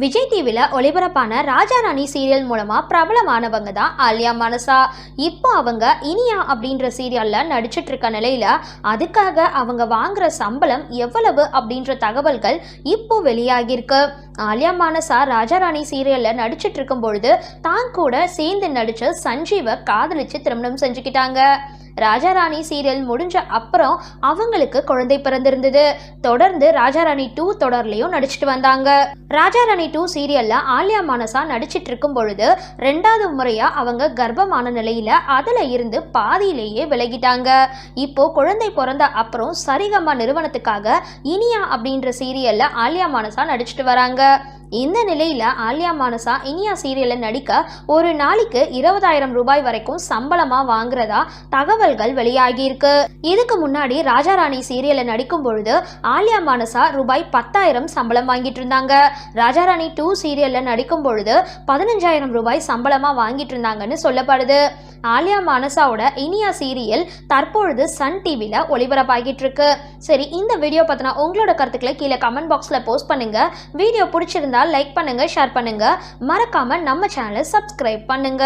விஜய் டிவியில் ஒளிபரப்பான ராஜா ராணி சீரியல் மூலமாக பிரபலமானவங்க தான் ஆலியா மனசா. இப்போ அவங்க இனியா அப்படின்ற சீரியலில் நடிச்சிட்டு இருக்க நிலையில் அதுக்காக அவங்க வாங்குற சம்பளம் எவ்வளவு அப்படின்ற தகவல்கள் இப்போ வெளியாகியிருக்கு. ஆலியா மானசா ராஜாராணி சீரியலில் நடிச்சிட்டு இருக்கும் பொழுது தான் கூட சேர்ந்து நடித்த சஞ்சீவை காதலிச்சு திருமணம் செஞ்சுக்கிட்டாங்க. ராஜாராணி சீரியல் முடிஞ்ச அப்புறம் அவங்களுக்கு குழந்தை பிறந்திருந்தது. தொடர்ந்து ராஜாராணி டூ தொடர்லையும் நடிச்சிட்டு வந்தாங்க. ராஜாராணி டூ சீரியல்ல ஆலியா மானசா நடிச்சிட்டு இருக்கும் பொழுது ரெண்டாவது முறையா அவங்க கர்ப்பமான நிலையில அதுல இருந்து பாதியிலேயே விலகிட்டாங்க. இப்போ குழந்தை பிறந்த அப்புறம் சரிகமா நிறுவனத்துக்காக இனியா அப்படின்ற சீரியல்ல ஆலியா மானசா நடிச்சிட்டு வராங்க. இந்த நிலையில ஆலியா மானசா இனியா சீரியல்ல நடிக்க ஒரு நாளைக்கு இருபதாயிரம் ரூபாய் வரைக்கும் சம்பளமா வாங்குறதா தகவல்கள் வெளியாகியிருக்கு. இதுக்கு முன்னாடி ராஜாராணி சீரியல்ல நடிக்கும் பொழுது ஆலியா மானசா ரூபாய் பத்தாயிரம் சம்பளம் வாங்கிட்டு இருந்தாங்க. ராஜாராணி டூ சீரியல்ல நடிக்கும் பொழுது பதினஞ்சாயிரம் ரூபாய் சம்பளமா வாங்கிட்டு இருந்தாங்கன்னு சொல்லப்படுது. ஆலியா மானசாவோட இனியா சீரியல் தற்பொழுது சன் டிவியில் ஒளிபரப்பாகிட்டு இருக்கு சரி இந்த வீடியோ பார்த்தினா உங்களோட கருத்துக்களை கீழே கமெண்ட் பாக்ஸில் போஸ்ட் பண்ணுங்க. வீடியோ பிடிச்சிருந்தால் லைக் பண்ணுங்க ஷேர் பண்ணுங்க. மறக்காம நம்ம சேனலை சப்ஸ்கிரைப் பண்ணுங்க.